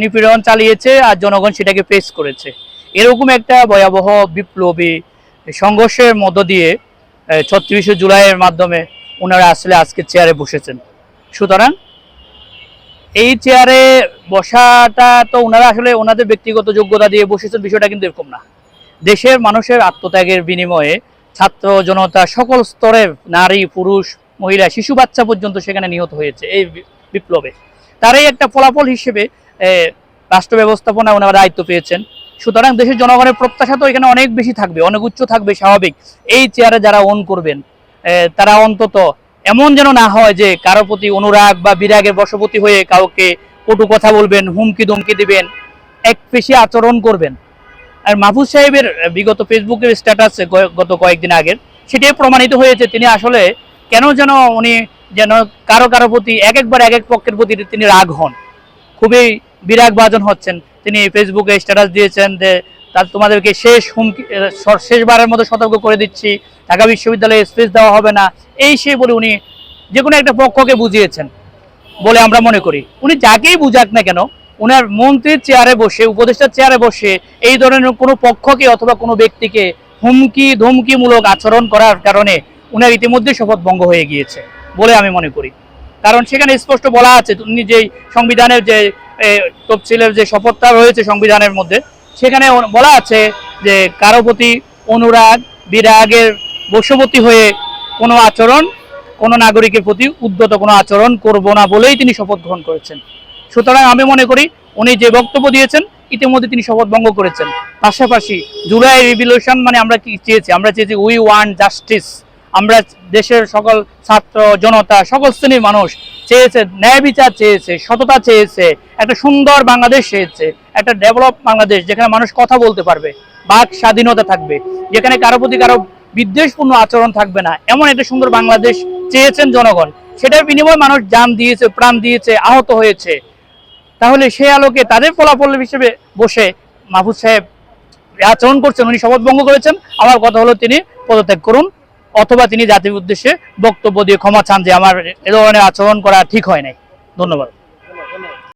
নিপীড়ন চালিয়েছে আর জনগণ সেটাকে ফেস করেছে। এরকম একটা ভয়াবহ বিপ্লবী সংঘর্ষের মধ্য দিয়ে ছত্রিশে জুলাইয়ের মাধ্যমে ওনারা আসলে আজকে চেয়ারে বসেছেন। সুতরাং এই চেয়ারে বসাটা তো ওনারা আসলে ওনাদের ব্যক্তিগত যোগ্যতা দিয়ে বসেছেন, বিষয়টা কিন্তু এরকম না। দেশের মানুষের আত্মত্যাগের বিনিময়ে ছাত্র জনতা সকল স্তরের নারী, পুরুষ, মহিলা, শিশু, বাচ্চা পর্যন্ত সেখানে নিহত হয়েছে এই বিপ্লবে। তারই একটা ফলাফল হিসেবে রাষ্ট্র ব্যবস্থাপনা ওনারা দায়িত্ব পেয়েছেন। সুতরাং দেশের জনগণের প্রত্যাশা তো এখানে অনেক বেশি থাকবে, অনেক উচ্চ থাকবে, স্বাভাবিক। এই চেয়ারে যারা অন করবেন তারা অন্তত এমন যেন না হয় যে কারও প্রতি অনুরাগ বা বিরাগের বশবর্তী হয়ে কাউকে কটু কথা বলবেন, হুমকি ধমকি দিবেন, এক পেশি আচরণ করবেন। আর মাহফুজ সাহেবের বিগত ফেসবুকের স্ট্যাটাস গত কয়েকদিন আগের সেটাই প্রমাণিত হয়েছে। তিনি আসলে কেন যেন উনি যেন কারও কারও প্রতি এক একবার এক এক পক্ষের প্রতি তিনি রাগ হন। খুবই বিরাগ ভাজন হচ্ছেন। তিনি ফেসবুকে স্ট্যাটাস দিয়েছেন যে তার তোমাদেরকে শেষ হুমকি শেষবারের মতো সতর্ক করে দিচ্ছি। ঢাকা বিশ্ববিদ্যালয়ে স্পেস দেওয়া হবে না। এই সে বলে উনি যে কোনো একটা পক্ষকে বুঝিয়েছেন বলে আমরা মনে করি। উনি যাকেই বুঝাক না কেন ওনার মন্ত্রীর চেয়ারে বসে, উপদেষ্টার চেয়ারে বসে এই ধরনের কোনো পক্ষকে অথবা কোনো ব্যক্তিকে হুমকি, ধমকিমূলক আচরণ করার কারণে উনার ইতিমধ্যে শপথ ভঙ্গ হয়ে গিয়েছে বলে আমি মনে করি। কারণ সেখানে স্পষ্ট বলা আছে, উনি যে সংবিধানের যে তফসিলের যে শপথটা রয়েছে সংবিধানের মধ্যে, সেখানে বলা আছে যে কারও প্রতি অনুরাগ, বিরাগের বশবর্তী হয়ে কোনো আচরণ, কোনো নাগরিকের প্রতি উদ্যত কোনো আচরণ করব না বলেই তিনি শপথ গ্রহণ করেছেন। সুতরাং আমি মনে করি, উনি যে বক্তব্য দিয়েছেন, ইতিমধ্যে তিনি শপথ ভঙ্গ করেছেন। পাশাপাশি জুলাই রিভলিউশন মানে আমরা কি চেয়েছি? আমরা চেয়েছি উই ওয়ান্ট জাস্টিস আমরা দেশের সকল ছাত্র, জনতা, সকল শ্রেণির মানুষ চেয়েছে, ন্যায় বিচার চেয়েছে, সততা চেয়েছে, একটা সুন্দর বাংলাদেশ চেয়েছে, একটা ডেভেলপ বাংলাদেশ যেখানে মানুষ কথা বলতে পারবে, বাক স্বাধীনতা থাকবে, যেখানে কারও প্রতি কারও বিদ্বেষপূর্ণ আচরণ থাকবে না, এমন একটা সুন্দর বাংলাদেশ চেয়েছেন জনগণ, সেটার বিনিময়ে মানুষ জান দিয়েছে, প্রাণ দিয়েছে, আহত হয়েছে। তাহলে সে আলোকে তাদের ফলাফল হিসেবে বসে মাহফুজ সাহেব আচরণ করছেন, উনি শপথ ভঙ্গ করেছেন আমার কথা হলো তিনি পদত্যাগ করুন। অথবা তিনি জাতির উদ্দেশ্যে বক্তব্য দিয়ে ক্ষমা চান যে আমার এ ধরনের আচরণ করা ঠিক হয় নাই। ধন্যবাদ।